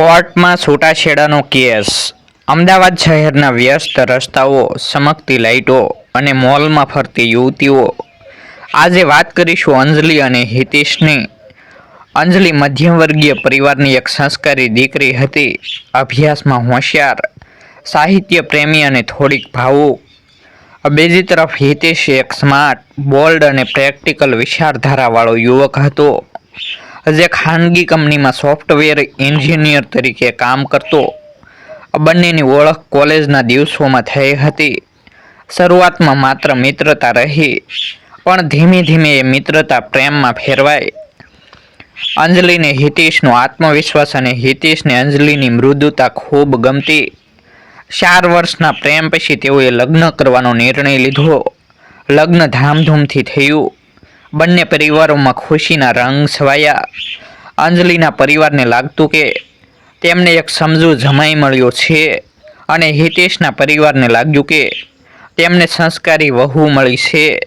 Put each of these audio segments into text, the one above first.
કોર્ટમાં છૂટાછેડાનો કેસ. અમદાવાદ શહેરના વ્યસ્ત રસ્તાઓ ચમકતી લાઇટો અને મોલમાં ફરતી યુવતીઓ. આજે વાત કરીશું અંજલિ અને હિતેશની. અંજલિ મધ્યમવર્ગીય પરિવારની એક સંસ્કારી દીકરી હતી. અભ્યાસમાં હોશિયાર, સાહિત્ય પ્રેમી અને થોડીક ભાવુક. બીજી તરફ હિતેશ એક સ્માર્ટ, બોલ્ડ અને પ્રેક્ટિકલ વિચારધારાવાળો યુવક હતો. જે ખાનગી કંપનીમાં સોફ્ટવેર એન્જિનિયર તરીકે કામ કરતો બંનેની ઓળખ કોલેજના દિવસોમાં થઈ હતી. શરૂઆતમાં માત્ર મિત્રતા રહી, પણ ધીમે ધીમે એ મિત્રતા પ્રેમમાં ફેરવાઈ. અંજલિને હિતેશનો આત્મવિશ્વાસ અને હિતેશને અંજલિની મૃદુતા ખૂબ ગમતી. ચાર વર્ષના પ્રેમ પછી તેઓએ લગ્ન કરવાનો નિર્ણય લીધો. લગ્ન ધામધૂમથી થયું. બંને પરિવારોમાં ખુશીના રંગ છવાયા. અંજલિના પરિવારને લાગતું કે તેમને એક સમજુ જમાઈ મળ્યો છે અને હિતેશના પરિવારને લાગ્યું કે તેમને સંસ્કારી વહુ મળી છે.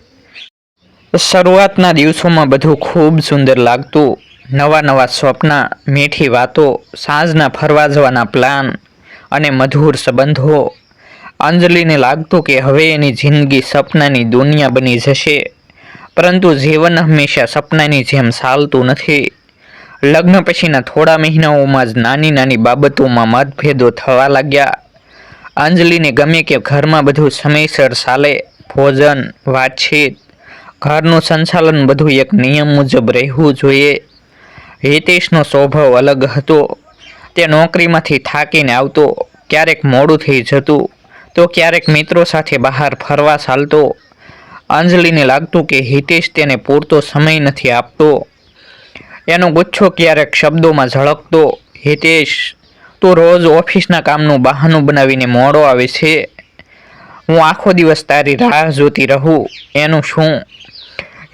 શરૂઆતના દિવસોમાં બધું ખૂબ સુંદર લાગતું. નવા નવા સ્વપ્ના, મીઠી વાતો, સાંજના ફરવા જવાના પ્લાન અને મધુર સંબંધો. અંજલિને લાગતું કે હવે એની જિંદગી સપનાની દુનિયા બની જશે. પરંતુ જીવન હંમેશા સપનાની જેમ ચાલતું નથી. લગ્ન પછીના થોડા મહિનાઓમાં જ નાની નાની બાબતોમાં મતભેદો થવા લાગ્યા. અંજલિને ગમે કે ઘરમાં બધું સમયસર ચાલે, ભોજન, વાતચીત, ઘરનું સંચાલન બધું એક નિયમ મુજબ રહેવું જોઈએ. હિતેશનો સ્વભાવ અલગ હતો. તે નોકરીમાંથી થાકીને આવતો, ક્યારેક મોડું થઈ જતું, તો ક્યારેક મિત્રો સાથે બહાર ફરવા ચાલતો. અંજલિને લાગતું કે હિતેશ તેને પૂરતો સમય નથી આપતો. એનો ગુચ્છો ક્યારેક શબ્દોમાં ઝળકતો. હિતેશ, તું રોજ ઓફિસના કામનું બહાનું બનાવીને મોડો આવે છે. હું આખો દિવસ તારી રાહ જોતી રહું. એનું શું?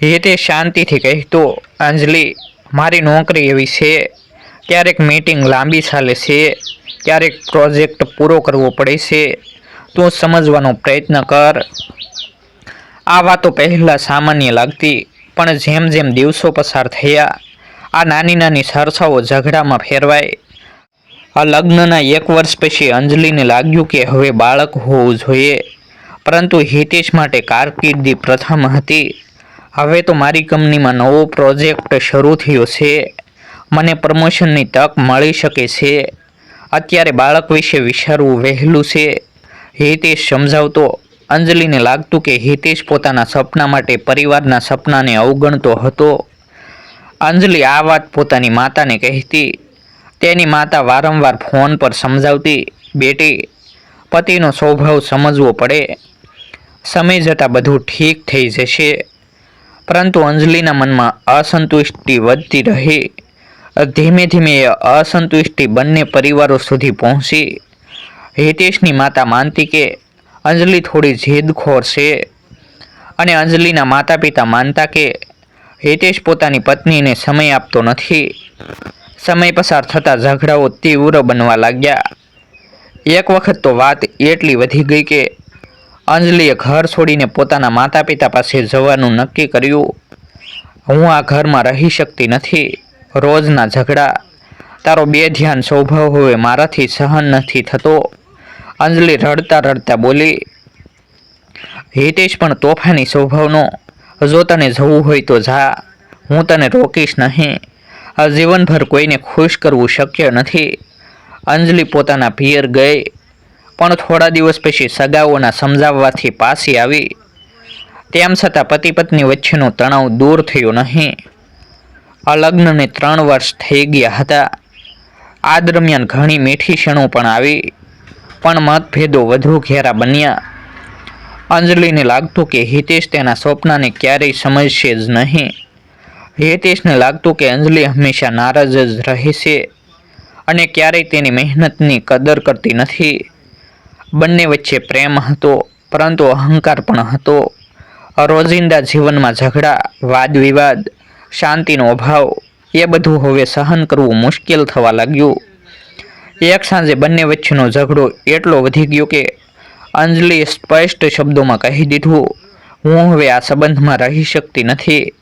હિતેશ શાંતિથી કહેતો, અંજલિ, મારી નોકરી એવી છે. ક્યારેક મીટિંગ લાંબી ચાલે છે. ક્યારેક પ્રોજેક્ટ પૂરો કરવો પડે છે. તું સમજવાનો પ્રયત્ન કર. આ વાતો પહેલાં સામાન્ય લાગતી, પણ જેમ જેમ દિવસો પસાર થયા, આ નાની નાની સરસાઓ ઝઘડામાં ફેરવાય. આ લગ્નના એક વર્ષ પછી અંજલિને લાગ્યું કે હવે બાળક હોવું જોઈએ, પરંતુ હિતેશ માટે કારકિર્દી પ્રથમ હતી. હવે તો મારી કંપનીમાં નવો પ્રોજેક્ટ શરૂ થયો છે. મને પ્રમોશનની તક મળી શકે છે. અત્યારે બાળક વિશે વિચારવું વહેલું છે. હિતેશ સમજાવતો અંજલિને લાગતું કે હિતેશ પોતાના સપના માટે પરિવારના સપનાને અવગણતો હતો. અંજલિ આ વાત પોતાની માતાને કહેતી. તેની માતા વારંવાર ફોન પર સમજાવતી, બેટી, પતિનો સ્વભાવ સમજવો પડે. સમય જતાં બધું ઠીક થઈ જશે. પરંતુ અંજલિના મનમાં અસંતુષ્ટિ વધતી રહી. ધીમે ધીમે એ અસંતુષ્ટિ બંને પરિવારો સુધી પહોંચી. હિતેશની માતા માનતી કે અંજલિ થોડી જીદખોર છે અને અંજલિના માતા પિતા માનતા કે હિતેશ પોતાની પત્નીને સમય આપતો નથી. સમય પસાર થતાં ઝઘડાઓ તીવ્ર બનવા લાગ્યા. એક વખત તો વાત એટલી વધી ગઈ કે અંજલિએ ઘર છોડીને પોતાના માતા પિતા પાસે જવાનું નક્કી કર્યું. હું આ ઘરમાં રહી શકતી નથી. રોજના ઝઘડા. તારો બે ધ્યાન સ્વભાવ હવે મારાથી સહન નથી થતો. અંજલિ રડતા રડતા બોલી, હિતેશ, પણ તોફાની સ્વભાવનો. જો તને જવું હોય તો જા. હું તને રોકીશ નહીં. આ જીવનભર કોઈને ખુશ કરવું શક્ય નથી. અંજલિ પોતાના પિયર ગઈ, પણ થોડા દિવસ પછી સગાઓના સમજાવવાથી પાછી આવી. તેમ છતાં પતિ પત્ની વચ્ચેનો તણાવ દૂર થયો નહીં. આ લગ્નને ત્રણ વર્ષ થઈ ગયા હતા. આ દરમિયાન ઘણી મીઠી ક્ષણો પણ આવી. પણ મતભેદો વધુ ઘેરા બન્યા. અંજલિને લાગતું કે હિતેશ તેના સ્વપ્નને ક્યારેય સમજશે જ નહીં. હિતેશને લાગતું કે અંજલિ હંમેશા નારાજ જ રહેશે અને ક્યારેય તેની મહેનતની કદર કરતી નથી. બંને વચ્ચે પ્રેમ હતો, પરંતુ અહંકાર પણ હતો. રોજિંદા જીવનમાં ઝઘડા વાદ વિવાદ શાંતિનો અભાવ, એ બધું હવે સહન કરવું મુશ્કેલ થવા લાગ્યું. એક સાંજે બંને વચ્ચેનો ઝઘડો એટલો વધી ગયો કે અંજલિ સ્પષ્ટ શબ્દોમાં કહી દીધું, હું હવે આ સંબંધમાં રહી શકતી નથી.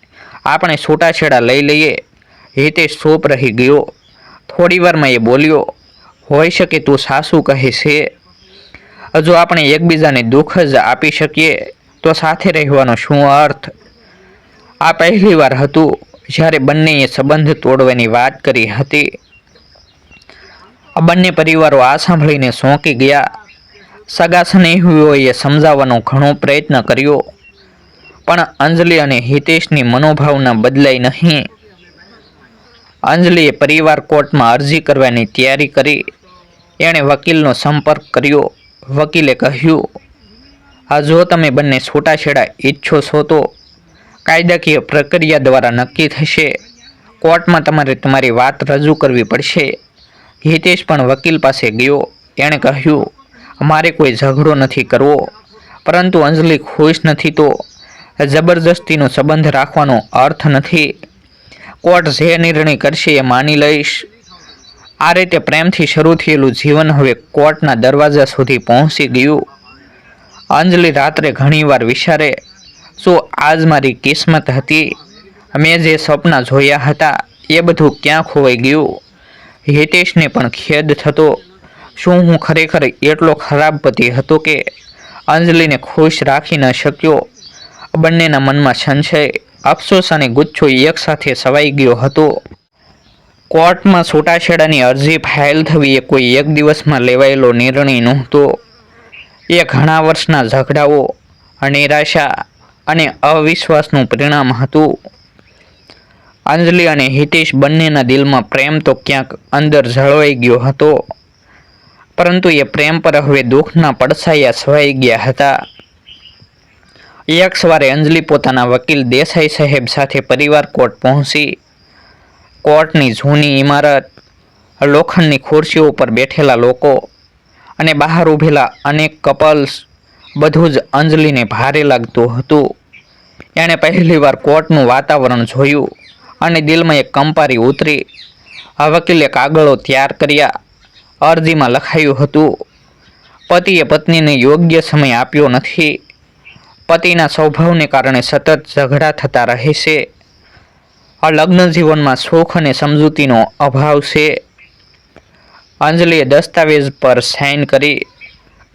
આપણે છૂટાછેડા લઈ લઈએ. હિતેશ સોપ રહી ગયો. થોડીવારમાં એ બોલ્યો હોઈ શકે તું સાસુ કહે છે. જો આપણે એકબીજાને દુઃખ જ આપી શકીએ, તો સાથે રહેવાનો શું અર્થ? આ પહેલી વાર હતું જ્યારે બંનેએ સંબંધ તોડવાની વાત કરી હતી. આ બંને પરિવારો આ સાંભળીને સોંકી ગયા. સગા સ્નેહીઓએ સમજાવવાનો ઘણો પ્રયત્ન કર્યો, પણ અંજલિ અને હિતેશની મનોભાવના બદલાઈ નહીં. અંજલિએ પરિવાર કોર્ટમાં અરજી કરવાની તૈયારી કરી. એણે વકીલનો સંપર્ક કર્યો. વકીલે કહ્યું આ જો તમે બંને છૂટાછેડા ઈચ્છો છો તો કાયદાકીય પ્રક્રિયા દ્વારા નક્કી થશે. કોર્ટમાં તમારે તમારી વાત રજૂ કરવી પડશે. હિતેશ પણ વકીલ પાસે ગયો. એણે કહ્યું, અમારે કોઈ ઝઘડો નથી કરવો. પરંતુ અંજલિ ખુશ નથી તો જબરજસ્તીનો સંબંધ રાખવાનો અર્થ નથી. કોર્ટ જે નિર્ણય કરશે એ માની લઈશ. આ રીતે પ્રેમથી શરૂ થયેલું જીવન હવે કોર્ટના દરવાજા સુધી પહોંચી ગયું. અંજલિ રાત્રે ઘણીવાર વિચારે, શું આજ મારી કિસ્મત હતી? મેં જે સપના જોયા હતા એ બધું ક્યાં ખોવાઈ ગયું? હિતેશને પણ ખેદ થતો. શું હું ખરેખર એટલો ખરાબ પતિ હતો કે અંજલિને ખુશ રાખી ન શક્યો? બંનેના મનમાં સંશય, અફસોસ અને ગુચ્છો એકસાથે સવાઈ ગયો હતો. કોર્ટમાં છૂટાછેડાની અરજી ફાઇલ થવી એ કોઈ એક દિવસમાં લેવાયેલો નિર્ણય નહોતો. એ ઘણા વર્ષના ઝઘડાઓ નિરાશા અને અવિશ્વાસનું પરિણામ હતું. અંજલિ અને હિતેશ બંનેના દિલમાં પ્રેમ તો ક્યાંક અંદર જળવાઈ ગયો હતો. પરંતુ એ પ્રેમ પર હવે દુઃખના પડછાયા છવાઈ ગયા હતા. એક સવારે અંજલિ પોતાના વકીલ દેસાઈ સાહેબ સાથે પરિવાર કોર્ટ પહોંચી. કોર્ટની જૂની ઇમારત લોખંડની ખુરશીઓ પર બેઠેલા લોકો અને બહાર ઊભેલા અનેક કપલ્સ બધું જ અંજલિને ભારે લાગતું હતું. એણે પહેલીવાર કોર્ટનું વાતાવરણ જોયું. અને દિલમાં એક કંપારી ઉતરી. આ વકીલે કાગળો તૈયાર કર્યા. અરજીમાં લખાયું હતું, પતિએ પત્નીને યોગ્ય સમય આપ્યો નથી. પતિના સ્વભાવને કારણે સતત ઝઘડા થતા રહે છે. આ લગ્ન જીવનમાં સુખ અને સમજૂતીનો અભાવ છે. અંજલિએ દસ્તાવેજ પર સાઇન કરી.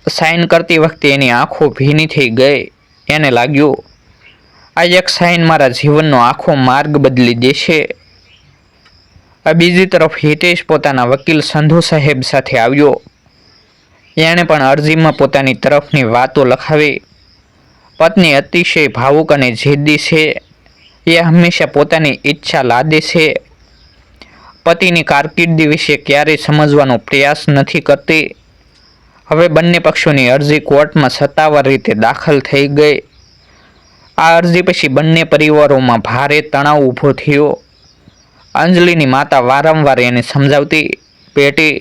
સાઇન કરતી વખતે એની આંખો ભીની થઈ ગઈ. એને લાગ્યું આ એક સાઇન મારા જીવનનો આખો માર્ગ બદલી દેશે. આ બીજી તરફ હિતેશ પોતાના વકીલ સંધુ સાહેબ સાથે આવ્યો. એણે પણ અરજીમાં પોતાની તરફની વાતો લખાવી. પત્ની અતિશય ભાવુક અને જિદ્દી છે. એ હંમેશા પોતાની ઈચ્છા લાદે છે. પતિની કારકિર્દી વિશે ક્યારેય સમજવાનો પ્રયાસ નથી કરતી. હવે બંને પક્ષોની અરજી કોર્ટમાં સત્તાવાર રીતે દાખલ થઈ ગઈ. આ અરજી પછી બંને પરિવારોમાં ભારે તણાવ ઊભો થયો. અંજલિની માતા વારંવાર એને સમજાવતી પેટી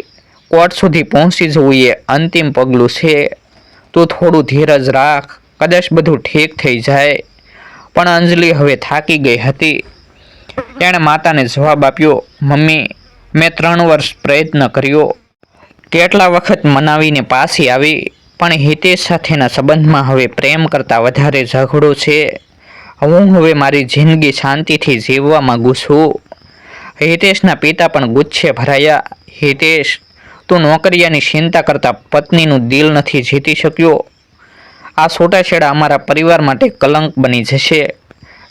કોર્ટ સુધી પહોંચી જવું એ અંતિમ પગલું છે. તું થોડું ધીરજ રાખ. કદાચ બધું ઠીક થઈ જાય. પણ અંજલિ હવે થાકી ગઈ હતી. તેણે માતાને જવાબ આપ્યો, મમ્મી, મેં ત્રણ વર્ષ પ્રયત્ન કર્યો. કેટલા વખત મનાવીને પાછી આવી? પણ હિતેશ સાથેના સંબંધમાં હવે પ્રેમ કરતાં વધારે ઝઘડો છે. હું હવે મારી જિંદગી શાંતિથી જીવવા માગું છું હિતેશના પિતા પણ ગુચ્છે ભરાયા. હિતેશ, તું નોકરિયાની ચિંતા કરતાં પત્નીનું દિલ નથી જીતી શક્યો. આ છૂટાછેડા અમારા પરિવાર માટે કલંક બની જશે.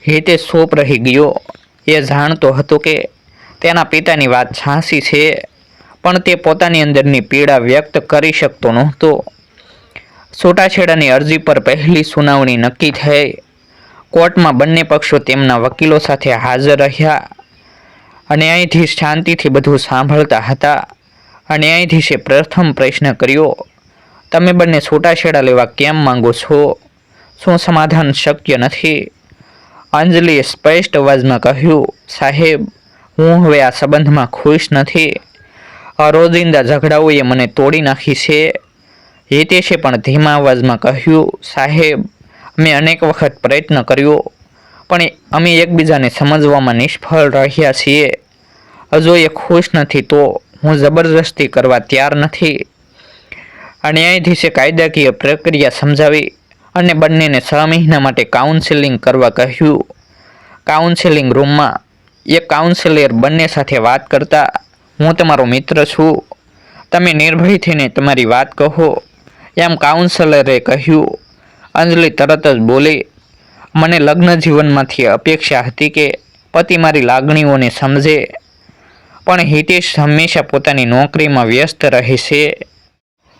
હિતેશ સોપ રહી ગયો. એ જાણતો હતો કે તેના પિતાની વાત છાંસી છે, પણ તે પોતાની અંદરની પીડા વ્યક્ત કરી શકતો નહોતો. છૂટાછેડાની અરજી પર પહેલી સુનાવણી નક્કી થઈ. કોર્ટમાં બંને પક્ષો તેમના વકીલો સાથે હાજર રહ્યા અને અહીંથી શાંતિથી બધું સાંભળતા હતા અને ન્યાયાધીશે પ્રથમ પ્રશ્ન કર્યો, તમે બંને છૂટાછેડા લેવા કેમ માંગો છો? શું સમાધાન શક્ય નથી? અંજલિએ સ્પષ્ટ અવાજમાં કહ્યું, સાહેબ, હું હવે આ સંબંધમાં ખુશ નથી. આ રોજિંદા ઝઘડાઓએ મને તોડી નાખી છે. હિતેશે પણ ધીમા અવાજમાં કહ્યું, સાહેબ મેં અનેક વખત પ્રયત્ન કર્યો, પણ અમે એકબીજાને સમજવામાં નિષ્ફળ રહ્યા છીએ. હજુ એ ખુશ નથી તો હું જબરજસ્તી કરવા તૈયાર નથી. ન્યાયાધીશે કાયદાકીય પ્રક્રિયા સમજાવી અને બંનેને છ મહિના માટે કાઉન્સેલિંગ કરવા કહ્યું. કાઉન્સેલિંગ રૂમમાં એક કાઉન્સેલર બંને સાથે વાત કરતા, હું તમારો મિત્ર છું. તમે નિર્ભય થઈને તમારી વાત કહો. એમ કાઉન્સલરે કહ્યું. અંજલિ તરત જ બોલી, મને લગ્ન જીવનમાંથી અપેક્ષા હતી કે પતિ મારી લાગણીઓને સમજે, પણ હિતેશ હંમેશા પોતાની નોકરીમાં વ્યસ્ત રહે છે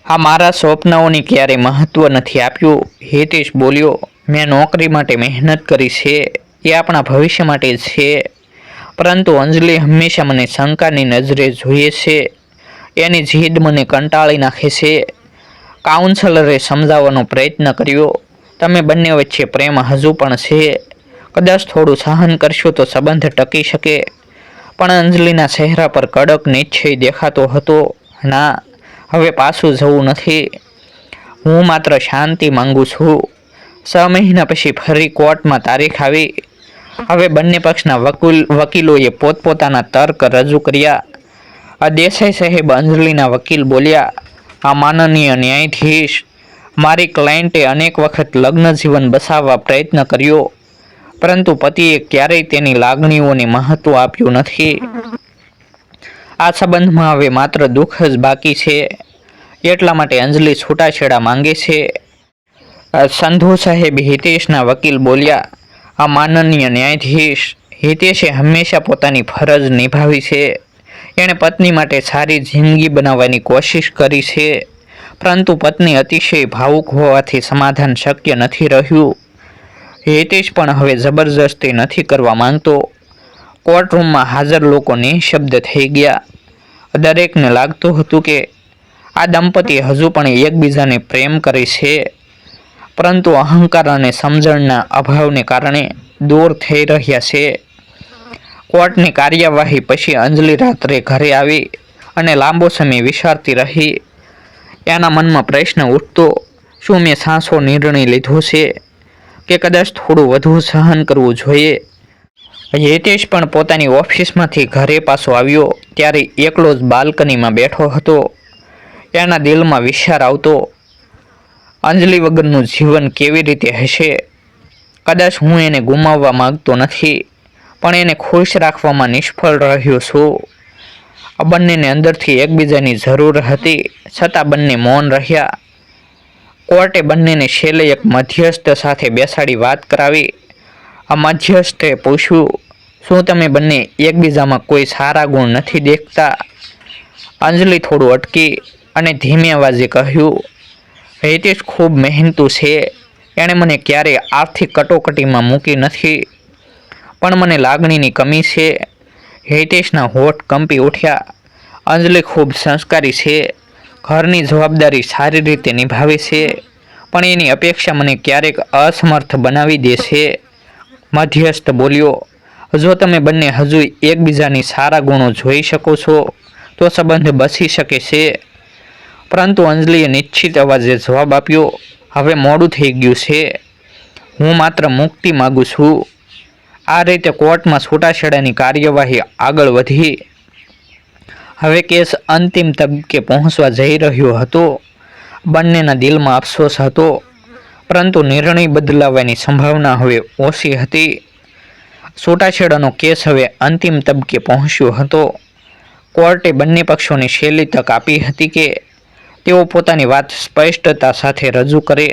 આ મારા સ્વપ્નાઓને ક્યારેય મહત્ત્વ નથી આપ્યું. હિતેશ બોલ્યો, મેં નોકરી માટે મહેનત કરી છે, એ આપણા ભવિષ્ય માટે છે, પરંતુ અંજલિ હંમેશા મને શંકાની નજરે જોઈએ છે. એની જીદ મને કંટાળી નાખે છે. કાઉન્સલરે સમજાવવાનો પ્રયત્ન કર્યો. તમે બંને વચ્ચે પ્રેમ હજુ પણ છે. કદાચ થોડું સહન કરશો તો સંબંધ ટકી શકે પણ અંજલિના ચહેરા પર કડક નિશ્ચય દેખાતો હતો. ના, હવે પાછું જવું નથી. હું માત્ર શાંતિ માંગુ છું. છ મહિના પછી ફરી કોર્ટમાં તારીખ આવી. હવે બંને પક્ષના વકીલ, વકીલોએ પોતપોતાના તર્ક રજૂ કર્યા. આ દેસાઈ સાહેબ અંજલિના વકીલ બોલ્યા આ માનનીય ન્યાયાધીશ મારી ક્લાયન્ટે અનેક વખત લગ્ન જીવન બસાવવા પ્રયત્ન કર્યો, પરંતુ પતિએ ક્યારેય તેની લાગણીઓને મહત્વ આપ્યું નથી. આ સંબંધમાં હવે માત્ર દુઃખ જ બાકી છે. એટલા માટે અંજલિ છૂટાછેડા માંગે છે. સંધુ સાહેબ હિતેશના વકીલ બોલ્યા, આ માનનીય ન્યાયાધીશ હિતેશે હંમેશા પોતાની ફરજ નિભાવી છે. એણે પત્ની માટે સારી જિંદગી બનાવવાની કોશિશ કરી છે. પરંતુ પત્ની અતિશય ભાવુક હોવાથી સમાધાન શક્ય નથી રહ્યું. હિતેશ પણ હવે જબરજસ્તી નથી કરવા માંગતો. કોર્ટરૂમમાં હાજર લોકો નિઃશબ્દ થઈ ગયા. દરેકને લાગતું હતું કે આ દંપતી હજુ પણ એકબીજાને પ્રેમ કરે છે. પરંતુ અહંકાર અને સમજણના અભાવને કારણે દૂર થઈ રહ્યા છે. કોર્ટની કાર્યવાહી પછી અંજલિ રાત્રે ઘરે આવી અને લાંબો સમય વિચારતી રહી. એના મનમાં પ્રશ્ન ઉઠતો, શું મેં સાસો નિર્ણય લીધો છે કે કદાચ થોડું વધુ સહન કરવું જોઈએ? હિતેશ પણ પોતાની ઓફિસમાંથી ઘરે પાછો આવ્યો, ત્યારે એકલો જ બાલ્કનીમાં બેઠો હતો. એના દિલમાં વિચાર આવતો, અંજલિ વગરનું જીવન કેવી રીતે હશે? કદાચ હું એને ગુમાવવા માગતો નથી. પણ એને ખુશ રાખવામાં નિષ્ફળ રહ્યો છું. આ બંનેને અંદરથી એકબીજાની જરૂર હતી, છતાં બંને મૌન રહ્યા. કોર્ટે બંનેને છેલ્લે એક મધ્યસ્થ સાથે બેસાડી વાત કરાવી. આ મધ્યસ્થે પૂછ્યું, શું તમે બંને એકબીજામાં કોઈ સારા ગુણ નથી દેખતા? અંજલિ થોડું અટકી અને ધીમે અવાજે કહ્યું, હિતેશ ખૂબ મહેનતુ છે. એણે મને ક્યારેય આર્થિક કટોકટીમાં મૂકી નથી. પણ મને લાગણીની કમી છે. હેટેશના હોઠ કંપી ઉઠ્યા. અંજલિ ખૂબ સંસ્કારી છે. ઘરની જવાબદારી સારી રીતે નિભાવે છે. પણ એની અપેક્ષા મને ક્યારેક અસમર્થ બનાવી દે છે. મધ્યસ્થ બોલ્યો, જો તમે બંને હજુ એકબીજાની સારા ગુણો જોઈ શકો છો, તો સંબંધ બસી શકે છે. પરંતુ અંજલિએ નિશ્ચિત અવાજે જવાબ આપ્યો, હવે મોડું થઈ ગયું છે. હું માત્ર મુક્તિ માગું છું. આ રીતે કોર્ટમાં છૂટાછેડાની કાર્યવાહી આગળ વધી. હવે કેસ અંતિમ તબક્કે પહોંચવા જઈ રહ્યો હતો. બંનેના દિલમાં અફસોસ હતો, પરંતુ નિર્ણય બદલાવાની સંભાવના હવે ઓછી હતી. છૂટાછેડાનો કેસ હવે અંતિમ તબક્કે પહોંચ્યો હતો. કોર્ટે બંને પક્ષોને છેલ્લી તક આપી હતી કે તેઓ પોતાની વાત સ્પષ્ટતા સાથે રજૂ કરે.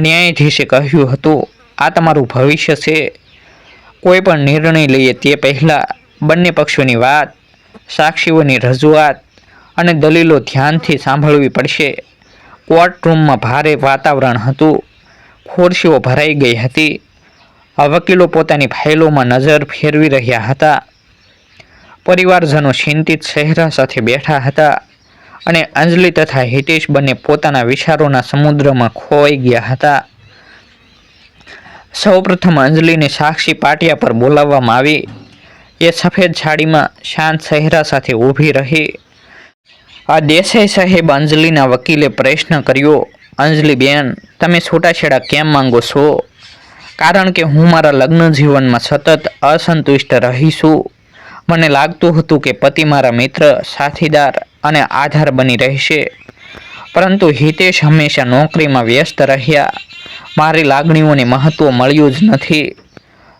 ન્યાયાધીશે કહ્યું હતું, આ તમારું ભવિષ્ય છે. કોઈ પણ નિર્ણય લઈએ તે પહેલાં બંને પક્ષોની વાત, સાક્ષીઓની રજૂઆત અને દલીલો ધ્યાનથી સાંભળવી પડશે. કોર્ટરૂમમાં ભારે વાતાવરણ હતું. ખુરશીઓ ભરાઈ ગઈ હતી. આ વકીલો પોતાની ફાઇલોમાં નજર ફેરવી રહ્યા હતા. પરિવારજનો ચિંતિત ચહેરા સાથે બેઠા હતા અને અંજલિ તથા હિતેશ બંને પોતાના વિચારોના સમુદ્રમાં ખોવાઈ ગયા હતા. સૌપ્રથમ અંજલિને સાક્ષી પાટિયા પર બોલાવવામાં આવી. એ સફેદ સાડીમાં શાંત ચહેરા સાથે ઊભી રહી. આ દેસાઈ સાહેબ અંજલિના વકીલે પ્રશ્ન કર્યો, અંજલિબેન, તમે છૂટાછેડા કેમ માંગો છો? કારણ કે હું મારા લગ્ન જીવનમાં સતત અસંતુષ્ટ રહી છું. મને લાગતું હતું કે પતિ મારા મિત્ર, સાથીદાર અને આધાર બની રહેશે. પરંતુ હિતેશ હંમેશા નોકરીમાં વ્યસ્ત રહ્યા. મારી લાગણીઓને મહત્ત્વ મળ્યું જ નથી.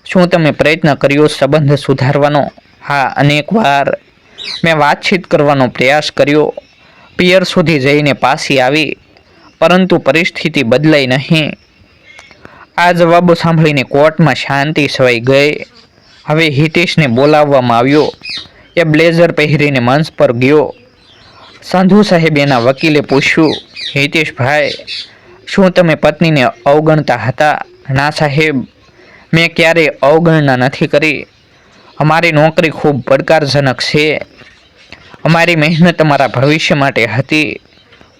શું તમે પ્રયત્ન કર્યો સંબંધ સુધારવાનો? હા અનેક વાર મેં વાતચીત કરવાનો પ્રયાસ કર્યો. પિયર સુધી જઈને પાછી આવી, પરંતુ પરિસ્થિતિ બદલાઈ નહીં. આ જવાબો સાંભળીને કોર્ટમાં શાંતિ છવાઈ ગઈ. હવે હિતેશને બોલાવવામાં આવ્યો. એ બ્લેઝર પહેરીને મંચ પર ગયો. સંધુ સાહેબ એના વકીલે પૂછ્યું, હિતેશભાઈ શું તમે પત્નીને અવગણતા હતા? ના સાહેબ, મેં ક્યારેય અવગણના નથી કરી. અમારી નોકરી ખૂબ પડકારજનક છે. અમારી મહેનત અમારા ભવિષ્ય માટે હતી.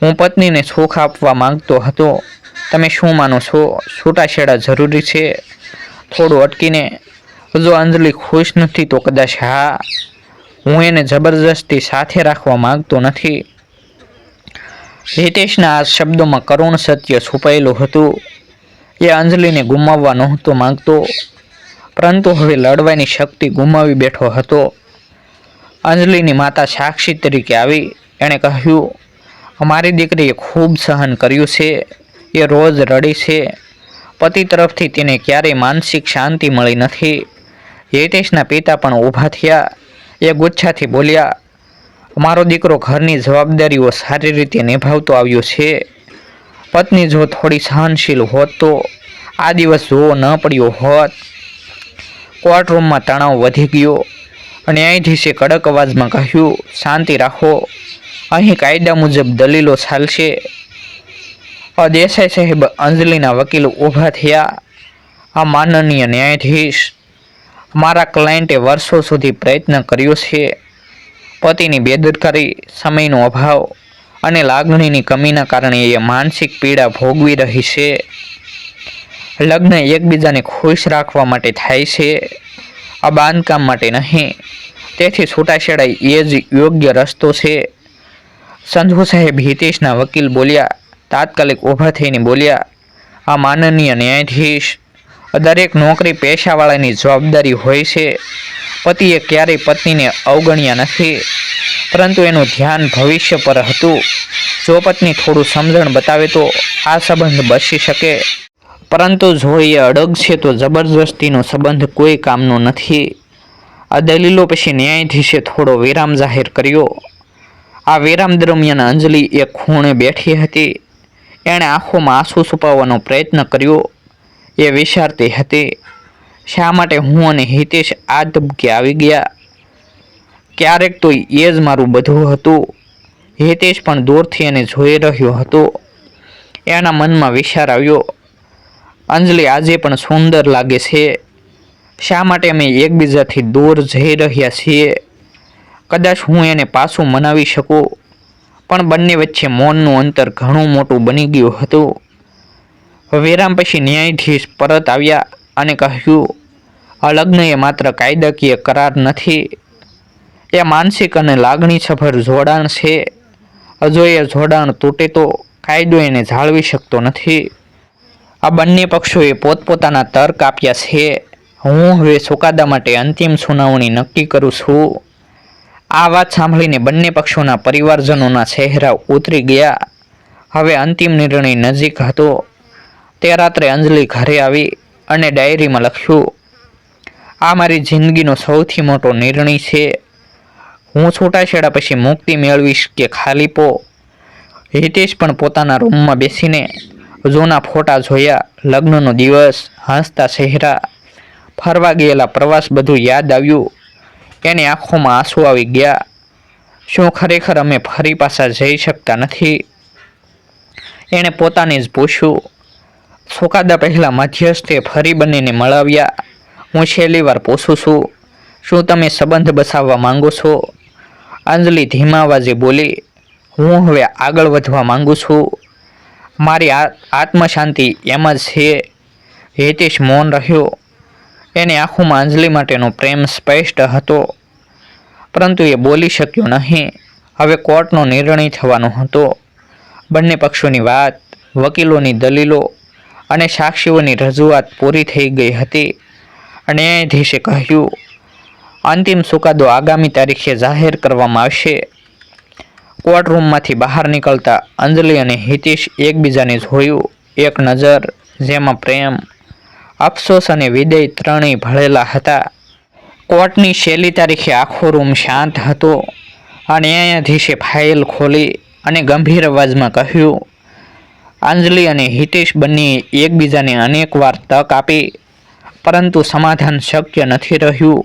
હું પત્નીને સુખ આપવા માંગતો હતો. તમે શું માનો છો? છૂટાછેડા જરૂરી છે? થોડું અટકીને. જો અંજલિ ખુશ નથી તો કદાચ હા. હું એને જબરજસ્તી સાથે રાખવા માંગતો નથી. હિતેશના આ શબ્દોમાં કરુણ સત્ય છુપાયેલું હતું. એ અંજલિને ગુમાવવા નહોતો માંગતો, પરંતુ હવે લડવાની શક્તિ ગુમાવી બેઠો હતો. અંજલિની માતા સાક્ષી તરીકે આવી. એણે કહ્યું, અમારી દીકરીએ ખૂબ સહન કર્યું છે. એ રોજ રડી છે. પતિ તરફથી તેને ક્યારેય માનસિક શાંતિ મળી નથી. હિતેશના પિતા પણ ઊભા થયા. એ ગુચ્છાથી બોલ્યા અમારો દીકરો ઘરની જવાબદારીઓ સારી રીતે નિભાવતો આવ્યો છે. પત્ની જો થોડી સહનશીલ હોત તો આ દિવસ જોવો ન પડ્યો હોત. કોર્ટરૂમમાં તણાવ વધી ગયો ન્યાયાધીશે કડક અવાજમાં કહ્યું, શાંતિ રાખો. અહીં કાયદા મુજબ દલીલો ચાલશે. દેસાઈ સાહેબ અંજલિના વકીલ ઊભા થયા. આ માનનીય ન્યાયાધીશ, મારા ક્લાયન્ટે વર્ષો સુધી પ્રયત્ન કર્યો છે. પતિની બેદરકારી, સમયનો અભાવ અને લાગણીની કમીના કારણે એ માનસિક પીડા ભોગવી રહી છે. લગ્ન એકબીજાને ખુશ રાખવા માટે થાય છે. આ બાંધકામ માટે નહીં, તેથી છૂટાછેડા એ જ યોગ્ય રસ્તો છે. સંજુ સાહેબ હિતેશના વકીલ બોલ્યા, તાત્કાલિક ઊભા થઈને બોલ્યા, આ માનનીય ન્યાયાધીશ દરેક નોકરી પેશાવાળાની જવાબદારી હોય છે. પતિએ ક્યારેય પત્નીને અવગણ્યા નથી, પરંતુ એનું ધ્યાન ભવિષ્ય પર હતું. જો પત્ની થોડું સમજણ બતાવે તો આ સંબંધ બચી શકે. પરંતુ જો એ અડગ છે તો જબરજસ્તીનો સંબંધ કોઈ કામનો નથી. આ દલીલો પછી ન્યાયાધીશે થોડો વિરામ જાહેર કર્યો. આ વિરામ દરમિયાન અંજલિ એક ખૂણે બેઠી હતી. એણે આંખોમાં આંસુ છુપાવવાનો પ્રયત્ન કર્યો. એ વિચારતી હતી, શા માટે હું અને હિતેશ આ તબકે આવી ગયા? ક્યારેક તો એ જ મારું બધું હતું. હિતેશ પણ દૂરથી એને જોઈ રહ્યો હતો. એના મનમાં વિચાર આવ્યો, અંજલિ, આજે પણ સુંદર લાગે છે. શા માટે અમે એકબીજાથી દૂર જઈ રહ્યા છીએ? કદાચ હું એને પાછું મનાવી શકું. પણ બંને વચ્ચે મૌનનું અંતર ઘણું મોટું બની ગયું હતું. વિરામ પછી ન્યાયાધીશ પરત આવ્યા અને કહ્યું આ લગ્ન એ માત્ર કાયદાકીય કરાર નથી, એ માનસિક અને લાગણીસભર જોડાણ છે. હજો એ જોડાણ તૂટે તો કાયદો એને જાળવી શકતો નથી. આ બંને પક્ષોએ પોતપોતાના તર્ક આપ્યા છે. હું હવે ચુકાદા માટે અંતિમ સુનાવણી નક્કી કરું છું. આ વાત સાંભળીને બંને પક્ષોના પરિવારજનોના ચહેરા ઉતરી ગયા. હવે અંતિમ નિર્ણય નજીક હતો. તે રાત્રે અંજલિ ઘરે આવી અને ડાયરીમાં લખ્યું, આ મારી જિંદગીનો સૌથી મોટો નિર્ણય છે. હું છૂટાછેડા પછી મુક્તિ મેળવીશ કે ખાલીપો હિતેશ પણ પોતાના રૂમમાં બેસીને જૂના ફોટા જોયા. લગ્નનો દિવસ, હસતા ચહેરા, ફરવા ગયેલા પ્રવાસ બધું યાદ આવ્યું. એની આંખોમાં આંસુ આવી ગયા. શું ખરેખર અમે ફરી પાછા જઈ શકતા નથી? એણે પોતાને જ પૂછ્યું. ચુકાદા પહેલાં મધ્યસ્થે ફરી બંનેને મળાવ્યા. હું છેલ્લી વાર પૂછું છું, શું તમે સંબંધ બસાવવા માંગો છો? અંજલિ ધીમા અવાજે બોલી, હું હવે આગળ વધવા માંગુ છું. મારી આત્મશાંતિ એમ જ છે. હિતેશ મૌન રહ્યો. એની આંખોમાં અંજલિ માટેનો પ્રેમ સ્પષ્ટ હતો. પરંતુ એ બોલી શક્યો નહીં. હવે કોર્ટનો નિર્ણય થવાનો હતો. બંને પક્ષોની વાત, વકીલોની દલીલો અને સાક્ષીઓની રજૂઆત પૂરી થઈ ગઈ હતી. ન્યાયાધીશે કહ્યું, અંતિમ ચુકાદો આગામી તારીખે જાહેર કરવામાં આવશે. કોર્ટ રૂમમાંથી બહાર નીકળતા અંજલિ અને હિતેશ એકબીજાને જોયું. એક નજર જેમાં પ્રેમ, અફસોસ અને વિદય ત્રણેય ભળેલા હતા. કોર્ટની છેલ્લી તારીખે આખો રૂમ શાંત હતો. આ ન્યાયાધીશે ફાઇલ ખોલી અને ગંભીર અવાજમાં કહ્યું અંજલિ અને હિતેશ બંનેએ એકબીજાને અનેકવાર તક આપી, પરંતુ સમાધાન શક્ય નથી રહ્યું.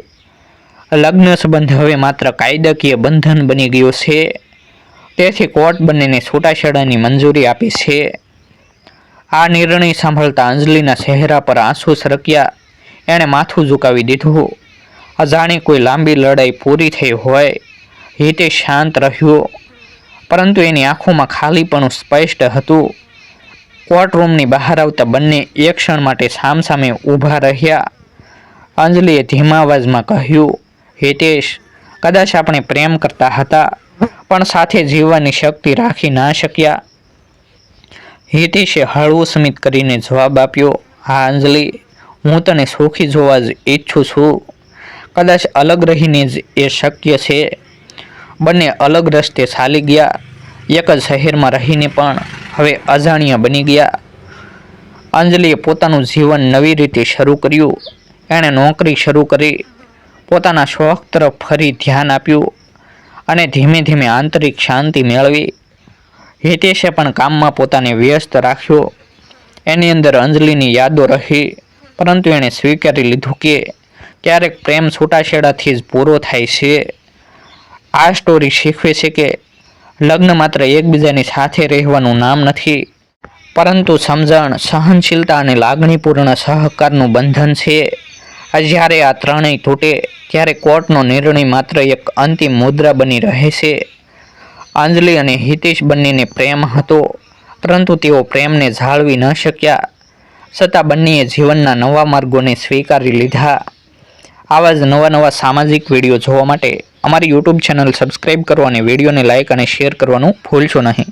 લગ્ન સંબંધ હવે માત્ર કાયદાકીય બંધન બની ગયું છે. તેથી કોર્ટ બંનેને છૂટાછેડાની મંજૂરી આપી છે. આ નિર્ણય સાંભળતા અંજલિના ચહેરા પર આંસુ સરક્યા. એણે માથું ઝુકાવી દીધું. અજાણે કોઈ લાંબી લડાઈ પૂરી થઈ હોય. હિતેશ શાંત રહ્યો, પરંતુ એની આંખોમાં ખાલીપણું સ્પષ્ટ હતું. કોર્ટરૂમની બહાર આવતા બંને એક ક્ષણ માટે સામસામે ઊભા રહ્યા. અંજલિએ ધીમા અવાજમાં કહ્યું, હિતેશ, કદાચ આપણે પ્રેમ કરતા હતા, પણ સાથે જીવવાની શક્તિ રાખી ના શક્યા. હિતેશે હળવું સ્મિત કરીને જવાબ આપ્યો, હા, અંજલિ, હું તને સુખી જોવા જ ઈચ્છું છું. કદાચ અલગ રહીને જ એ શક્ય છે. બંને અલગ રસ્તે ચાલી ગયા, એક જ શહેરમાં રહીને પણ હવે અજાણ્યા બની ગયા. અંજલિએ પોતાનું જીવન નવી રીતે શરૂ કર્યું. એણે નોકરી શરૂ કરી. પોતાના શોખ તરફ ફરી ધ્યાન આપ્યું અને ધીમે ધીમે આંતરિક શાંતિ મેળવી. હિતેશે પણ કામમાં પોતાને વ્યસ્ત રાખ્યો. એની અંદર અંજલિની યાદો રહી, પરંતુ એણે સ્વીકારી લીધું કે ક્યારેક પ્રેમ છૂટાછેડાથી જ પૂરો થાય છે. આ સ્ટોરી શીખવે છે કે લગ્ન માત્ર એકબીજાની સાથે રહેવાનું નામ નથી, પરંતુ સમજણ, સહનશીલતા અને લાગણીપૂર્ણ સહકારનું બંધન છે. જ્યારે આ ત્રણેય તૂટે, ત્યારે કોર્ટનો નિર્ણય માત્ર એક અંતિમ મુદ્રા બની રહે છે. અંજલિ અને હિતેશ બંનેને પ્રેમ હતો, પરંતુ તેઓ પ્રેમને જાળવી ન શક્યા, છતાં બંનેએ જીવનના નવા માર્ગોને સ્વીકારી લીધા. આવા જ નવા નવા સામાજિક વીડિયો જોવા માટે અમારી યુટ્યુબ ચેનલ સબસ્ક્રાઈબ કરો અને વિડીયોને લાઇક અને શેર કરવાનું ભૂલશો નહીં.